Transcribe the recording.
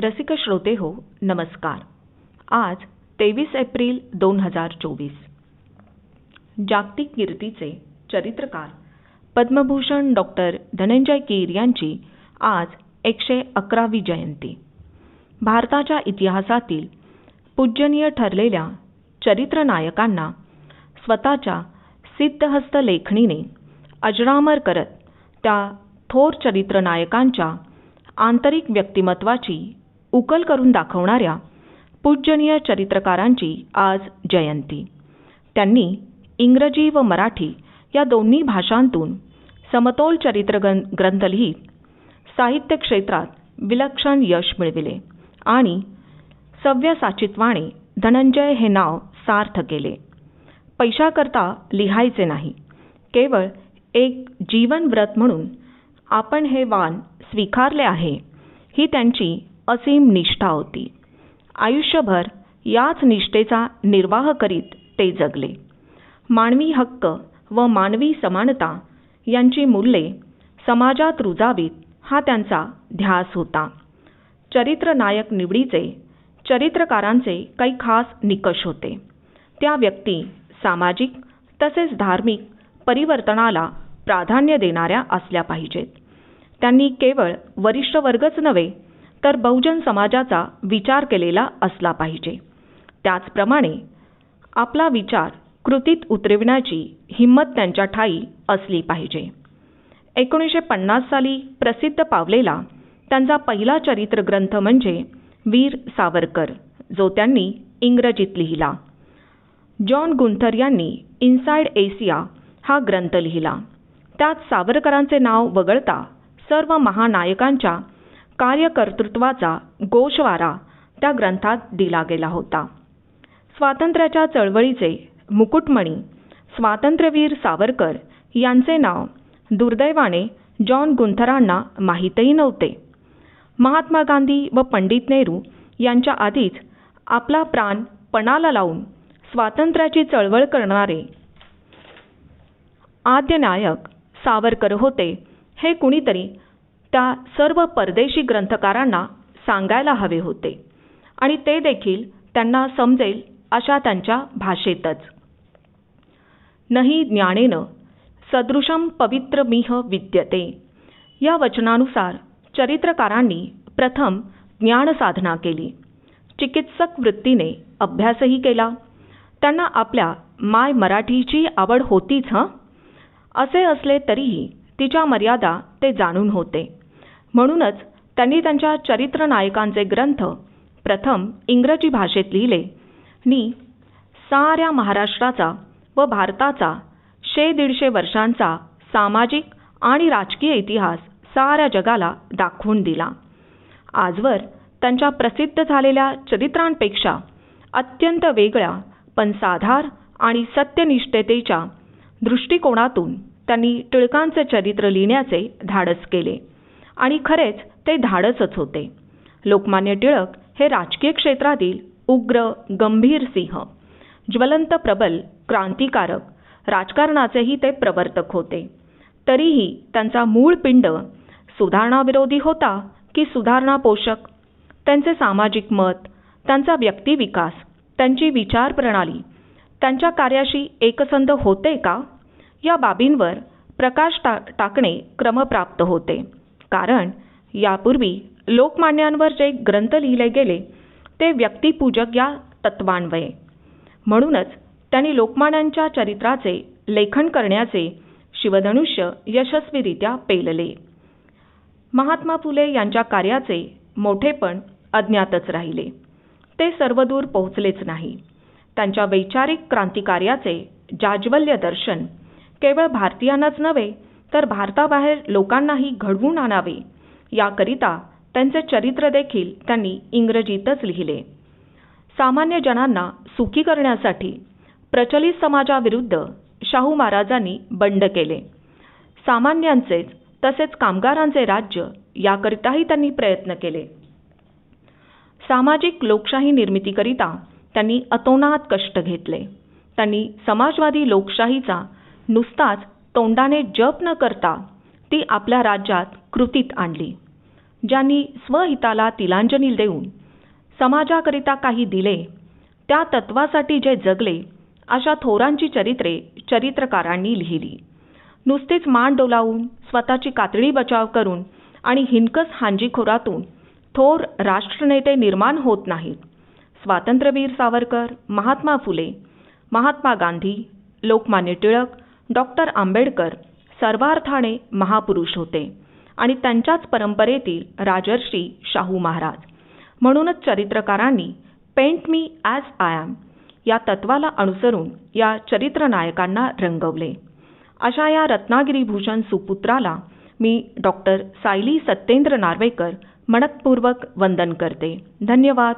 रसिक श्रोते हो नमस्कार. आज तेवीस एप्रिल दोन हजार चोवीस. जागतिक कीर्तीचे चरित्रकार पद्मभूषण डॉक्टर धनंजय कीर यांची आज एकशे अकरावी जयंती. भारताच्या इतिहासातील पूजनीय ठरलेल्या चरित्रनायकांना स्वतःच्या सिद्धहस्त लेखणीने अजरामर करत त्या थोर चरित्रनायकांच्या आंतरिक व्यक्तिमत्वाची उकल करून दाखवणाऱ्या पूजनीय चरित्रकारांची आज जयंती. त्यांनी इंग्रजी व मराठी या दोन्ही भाषांतून समतोल चरित्र ग्रंथ लिहित साहित्य क्षेत्रात विलक्षण यश मिळविले आणि सव्यसाचित्वाने धनंजय हे नाव सार्थ केले. पैशाकरता लिहायचे नाही केवळ एक जीवनव्रत म्हणून आपण हे वान स्वीकारले आहे ही त्यांची असीम निष्ठा होती. आयुष्यभर याच निष्ठेचा निर्वाह करीत ते जगले. मानवी हक्क व मानवी समानता यांची मूल्ये समाजात रुजावीत हा त्यांचा ध्यास होता. चरित्रनायक निवडीचे चरित्रकारांचे काही खास निकष होते. त्या व्यक्ती सामाजिक तसेच धार्मिक परिवर्तनाला प्राधान्य देणाऱ्या असल्या पाहिजेत. त्यांनी केवळ वरिष्ठ वर्गच नव्हे तर बहुजन समाजाचा विचार केलेला असला पाहिजे. त्याचप्रमाणे आपला विचार कृतीत उतरविण्याची हिंमत त्यांच्या ठाई असली पाहिजे. एकोणीसशे पन्नास साली प्रसिद्ध पावलेला त्यांचा पहिला चरित्र ग्रंथ म्हणजे वीर सावरकर जो त्यांनी इंग्रजीत लिहिला. जॉन गुंथर यांनी इनसाइड एशिया हा ग्रंथ लिहिला. त्यात सावरकरांचे नाव वगळता सर्व महानायकांच्या कार्यकर्तृत्वाचा गोषवारा त्या ग्रंथात दिला गेला होता. स्वातंत्र्याच्या चळवळीचे मुकुटमणी स्वातंत्र्यवीर सावरकर यांचे नाव दुर्दैवाने जॉन गुंथरांना माहीतही नव्हते. महात्मा गांधी व पंडित नेहरू यांच्या आधीच आपला प्राण पणाला लावून स्वातंत्र्याची चळवळ करणारे आद्य नायक सावरकर होते हे कुणीतरी त्या सर्व परदेशी ग्रंथकारांना सांगायला हवे होते. आणि ते देखील त्यांना समजेल अशा त्यांच्या भाषेतच. नही ज्ञानेन सदृशम पवित्रमिह विद्यते. या वचनानुसार चरित्रकारांनी प्रथम ज्ञानसाधना केली. चिकित्सक वृत्तीने अभ्यासही केला. त्यांना आपल्या माय मराठीची आवड होतीच हं? असे असले तरीही तिच्या मर्यादा ते जाणून होते. म्हणूनच त्यांनी त्यांच्या चरित्र नायकांचे ग्रंथ प्रथम इंग्रजी भाषेत लिहिले. नि साऱ्या महाराष्ट्राचा व भारताचा शे दीडशे वर्षांचा सामाजिक आणि राजकीय इतिहास साऱ्या जगाला दाखवून दिला. आजवर त्यांच्या प्रसिद्ध झालेल्या चरित्रांपेक्षा अत्यंत वेगळ्या पण साधार आणि सत्यनिष्ठतेच्या दृष्टिकोनातून त्यांनी टिळकांचे चरित्र लिहिण्याचे धाडस केले. आणि खरेच ते धाडसच होते. लोकमान्य टिळक हे राजकीय क्षेत्रातील उग्र गंभीर सिंह. ज्वलंत प्रबल क्रांतिकारक. राजकारणाचेही ते प्रवर्तक होते. तरीही त्यांचा मूळ पिंड सुधारणाविरोधी होता की सुधारणा पोषक? त्यांचे सामाजिक मत त्यांचा व्यक्तिविकास त्यांची विचार प्रणाली त्यांच्या कार्याशी एकसंध होते का? या बाबींवर प्रकाश टा टाकणे क्रमप्राप्त होते. कारण यापूर्वी लोकमान्यांवर जे ग्रंथ लिहिले गेले ते व्यक्तिपूजक या तत्वान्वये. म्हणूनच त्यांनी लोकमान्यांच्या चरित्राचे लेखन करण्याचे शिवधनुष्य यशस्वीरित्या पेलले. महात्मा फुले यांच्या कार्याचे मोठेपण अज्ञातच राहिले. ते सर्वदूर पोहोचलेच नाही. त्यांच्या वैचारिक क्रांतिकार्याचे जाज्वल्य दर्शन केवळ भारतीयांनाच नव्हे तर भारताबाहेर लोकांनाही घडवून आणावे. याकरिता त्यांचे चरित्र देखील त्यांनी इंग्रजीतच लिहिले. सामान्य जनांना सुखी करण्यासाठी प्रचलित समाजाविरुद्ध शाहू महाराजांनी बंड केले. सामान्यांचेच तसेच कामगारांचे राज्य याकरिताही त्यांनी प्रयत्न केले. सामाजिक लोकशाही निर्मितीकरिता त्यांनी अतोनात कष्ट घेतले. त्यांनी समाजवादी लोकशाहीचा नुसताच तोंडाने जप न करता ती आपल्या राज्यात कृतीत आणली. ज्यांनी स्वहिताला तिलांजली देऊन समाजाकरिता काही दिले त्या तत्वासाठी जे जगले अशा थोरांची चरित्रे चरित्रकारांनी लिहिली. नुसतेच मान डोलावून स्वतःची कातडी बचाव करून आणि हिनकस हांजीखोरातून थोर राष्ट्रनेते निर्माण होत नाहीत. स्वातंत्र्यवीर सावरकर महात्मा फुले महात्मा गांधी लोकमान्य टिळक डॉक्टर आंबेडकर सर्वार्थाने महापुरुष होते आणि त्यांच्याच परंपरेतील राजर्षी शाहू महाराज. म्हणूनच चरित्रकारांनी paint me as I am या तत्वाला अनुसरून या चरित्रनायकांना रंगवले. अशा या रत्नागिरी भूषण सुपुत्राला मी डॉक्टर सायली सत्येंद्र नार्वेकर मनपूर्वक वंदन करते. धन्यवाद.